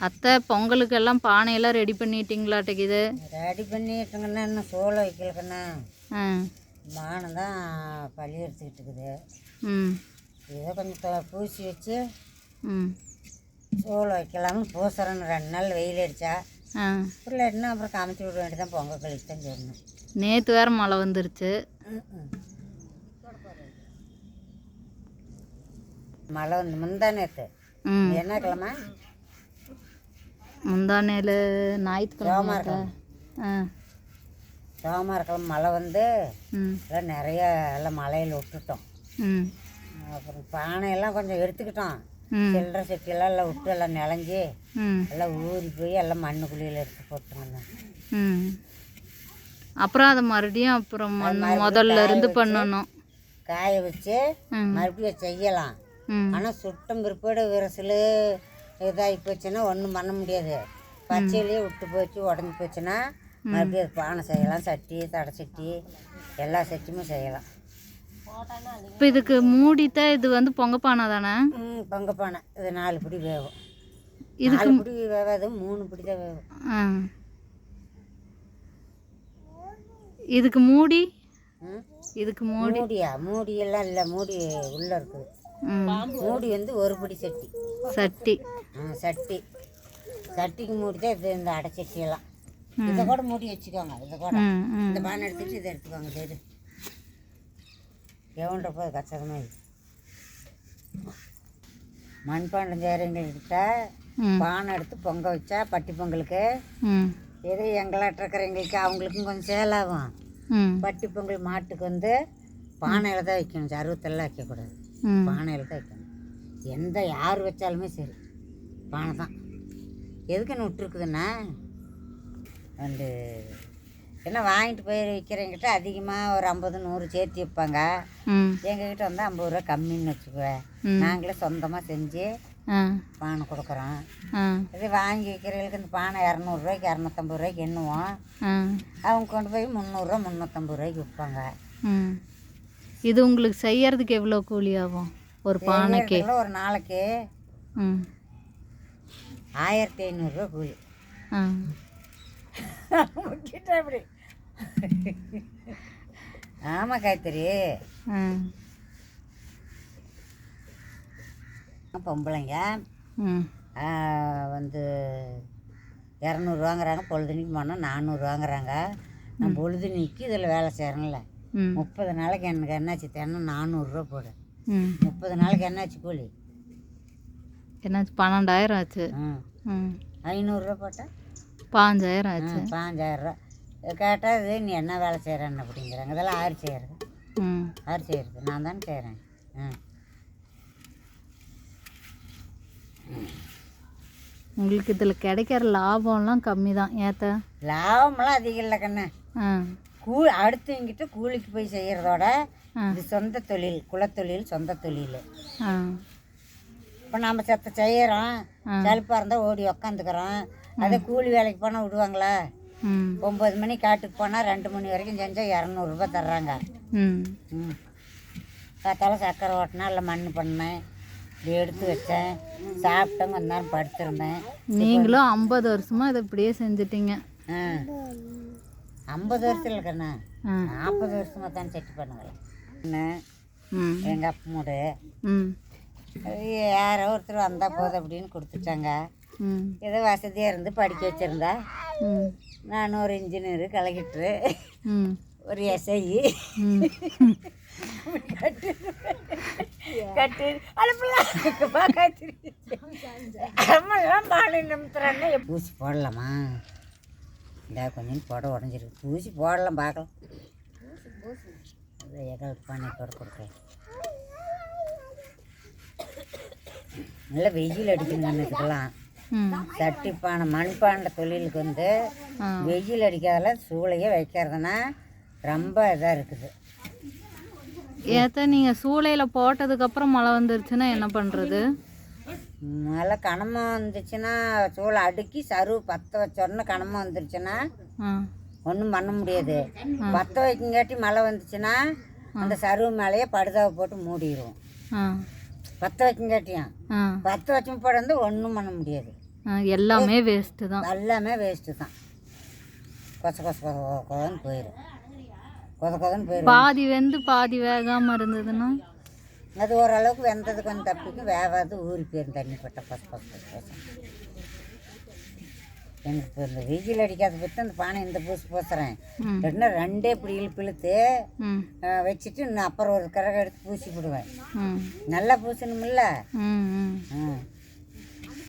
அத்தை பொங்கலுக்கெல்லாம் பானையெல்லாம் ready பண்ணிட்டீங்களாட்டுக்குது ready பண்ணிட்டுங்கன்னா இன்னும் சோளம் வைக்கலக்கண்ணா மானம் தான் பள்ளி எடுத்துக்கிட்டு இருக்குது ம். ஏதோ கொஞ்சம் பூசி வச்சு ம். சோளம் வைக்கலாம்னு பூசுறேன்னு ரெண்டு நாள் வெயில் அடித்தா இல்லாட்டினா அப்புறம் காமிச்சு விட வேண்டியதான் பொங்கல் கழிச்சு தான் சொல்லணும். நேற்று வேறு மழை வந்துருச்சு. மழை வந்து முந்தா நேற்று என்ன கிழமை? முந்தானேல ஞாயிற்றுக்கிழமை. ஆ. சோமவாரக்கிழமை மழை வந்து எல்லாம் நிறைய எல்லாம் மலையில் விட்டுட்டோம். அப்புறம் பானையெல்லாம் கொஞ்சம் எடுத்துக்கிட்டோம். சில்லறை சட்டியெல்லாம் எல்லாம் விட்டு எல்லாம் நிலஞ்சி எல்லாம் ஊறி போய் எல்லாம் மண்ணு குழியில் எடுத்து போட்டுங்க ம். அப்புறம் அதை மறுபடியும் அப்புறம் முதல்ல இருந்து பண்ணணும். காய வச்சு மறுபடியும் செய்யலாம். ஆனால் சுட்டம் பிற்பாடு விரசல் இதாகி போச்சுன்னா ஒன்றும் பண்ண முடியாது. பச்சையிலேயே விட்டு போச்சு உடஞ்சி போச்சுன்னா மறுபடியும் அது பானை செய்யலாம் சட்டி தடை சட்டி எல்லா சட்டியுமே செய்யலாம். இப்போ இதுக்கு மூடித்தான் இது வந்து பொங்க பானை தானே? ம் பொங்க பானை. இது நாலு பிடி வேகும் இதுக்கு நாலு பிடி வேகாது மூணு பிடி தான் வேகும் இதுக்கு மூடி? இதுக்கு மூடி. மூடியா? மூடியெல்லாம் இல்லை மூடி உள்ளே இருக்குது. மூடி வந்து ஒரு பிடி சட்டி. சட்டி. ஆ சட்டி. சட்டிக்கு மூடி தான் இது இந்த அடை சட்டியெல்லாம் இதை கூட மூடி வச்சுக்கோங்க இதை கூட. இந்த பானை எடுத்துட்டு இதை எடுத்துக்கோங்க சரி எவன்ற போது கச்சகமாக இது மண்பாண்டம் செய்கிறவங்கக்கிட்ட ம். பானை எடுத்து பொங்க வச்சா பட்டி பொங்கலுக்கு. எது எங்களாட்ட இருக்கிறவங்களுக்கு அவங்களுக்கும் கொஞ்சம் சேலாகும். பட்டி பொங்கல் மாட்டுக்கு வந்து பானையில் தான் வைக்கணும் சருவத்தெல்லாம் வைக்கக்கூடாது. பானையில் தான் வைக்கணும் எந்த யார் வச்சாலுமே சரி. பானை தான். எதுக்குன்னு விட்டுருக்குதுன்னா வந்து என்ன வாங்கிட்டு போய் விற்கிறவங்கிட்ட அதிகமாக ஒரு ஐம்பது நூறு சேர்த்து வைப்பாங்க எங்ககிட்ட வந்து ஐம்பது ரூபா கம்மின்னு வச்சுக்குவேன். நாங்களே சொந்தமாக செஞ்சு பானை கொடுக்குறோம். இது வாங்கி விற்கிறவங்களுக்கு இந்த பானை இரநூறுவாய்க்கு இரநூத்தம்பது ரூபாய்க்கு எண்ணுவோம். அவங்க கொண்டு போய் முந்நூறுரூவா முந்நூற்றம்பது ரூபாய்க்கு விற்பாங்க. இது உங்களுக்கு செய்யறதுக்கு எவ்வளோ கூலி ஆகும்? ஒரு பானைக்கு? ஒரு நாளைக்கு ம். ஆயிரத்தி ஐநூறுரூவா கூலி. ஆ. அப்படி ஆமாம் ஆ. பொம்பளைங்க. வந்து இரநூறுவாங்கிறாங்க பொழுதுனிக்கு போனால் நானூறுவாங்கிறாங்க. நான் பொழுதுனிக்கு இதில் வேலை செய்கிறேன்ல. ம் முப்பது நாளைக்கு எனக்கு என்னாச்சு? தினம் நானூறுரூவா போடு. ம். முப்பது நாளைக்கு என்னாச்சு கூலி? என்னாச்சு? பன்னெண்டாயிரம் ஆச்சு. ஐநூறுரூவா போட்டால் பாஞ்சாயிரம் ஆச்சு. பாஞ்சாயிரரூவா கேட்டால் இது நீ என்ன வேலை செய்கிறேன்னு அப்படிங்கிறாங்க. இதெல்லாம் ஆறு செய்கிறது ஆறு செய்கிறது நான் தானே செய்கிறேன் ம் உங்களுக்கு இதில் கிடைக்கிற லாபம்லாம் கம்மி தான் ஏத்த லாபமெல்லாம் அதிகம் இல்லை கண்ணு. ஆ. கூ அடுத்தவங்கிட்ட கூலிக்கு போய் செய்கிறதோட. இது சொந்த தொழில் குலத்தொழில் சொந்த தொழில். இப்போ நம்ம செத்த செய்கிறோம் ஆ. சலுப்பாக இருந்தால் ஓடி உக்காந்துக்கிறோம். அதே கூலி வேலைக்கு போனால் விடுவாங்களா? ஒம்பது மணி காட்டுக்கு போனால் ரெண்டு மணி வரைக்கும் செஞ்சால் இரநூறுபா தர்றாங்க. ம். ம். காத்தால சக்கரை ஓட்டினா இல்லை மண் பண்ணேன். இப்படி எடுத்து வச்சேன். சாப்பிட்டேன். கொஞ்ச நேரம் படுத்திருந்தேன். நீங்களும் ஐம்பது வருஷமாக இதை இப்படியே செஞ்சிட்டீங்க. ஆ. ஐம்பது வருஷம் இல்லை கண்ணா நாற்பது வருஷமாக தான் செட்டு பண்ணுங்களேன் ம். எங்கள் அப்பமோடு யாரோ ஒருத்தர் வந்தால் போதும் அப்படின்னு கொடுத்துட்டாங்க. ஏதோ வசதியாக இருந்து படிக்க வச்சுருந்தா. நான் ஒரு இன்ஜினியர் கலெக்டரு. ஒரு எஸ்ஐ கட்டு கட்டு கட்டு அம்மெல்லாம் பாலை நிமித்துறானே. ஊசி போடலாமா? இந்த கொஞ்சம் போட உடஞ்சிருக்கு. ஊசி போடலாம் பார்க்கலாம். அது எங்களுக்கு பண்ணி போட கொடுக்குறேன் நல்லா வெயில் அடிக்குங்க இதுக்கெல்லாம் ம். சட்டி பானை மண்பாண்ட தொழிலுக்கு வந்து வெயில் அடிக்காதால சூளையே வைக்கிறதுனா ரொம்ப இதாக இருக்குது. ஏத்த நீங்கள் சூளையில் போட்டதுக்கப்புறம் மழை வந்துருச்சுன்னா என்ன பண்ணுறது நல்லா கனமாக வந்துச்சுன்னா சூளை அடுக்கி சருவு பற்ற வச்சோடனே கனமாக வந்துருச்சுன்னா ஒன்றும் பண்ண முடியாது. பற்ற வைக்கங்காட்டி மழை வந்துச்சுன்னா அந்த சருவு மேலேயே படுதாவை போட்டு மூடிடுவோம் பற்ற வைக்கங்காட்டியும் பற்ற வச்சும் போட வந்து ஒன்றும் பண்ண முடியாது. எல்லாமே வேஸ்ட்டு தான். எல்லாமே வேஸ்ட்டு தான். கொச கொச கொச கொ- கொதன்னு போயிடும் கொத கொதன்னு போயிடும் பாதி வெந்து பாதி வேகாமல் இருந்ததுன்னா? அது ஓரளவுக்கு வெந்தது கொஞ்சம் தப்பிக்கும் வேகாது ஊறி போயிடும் தண்ணி பட்ட பச பச பச எனக்கு இப்போ இந்த வெயில் அடிக்காத பற்றி அந்த பானை இந்த பூசு பூசுறேன். ம். ரெண்டு ரெண்டே இப்படி இழுப்பு இழுத்து ம். அஹ், வச்சுட்டு நான் அப்புறம் ஒரு கரகம் எடுத்து பூசி விடுவேன் நல்லா பூசணுமில்ல? ம்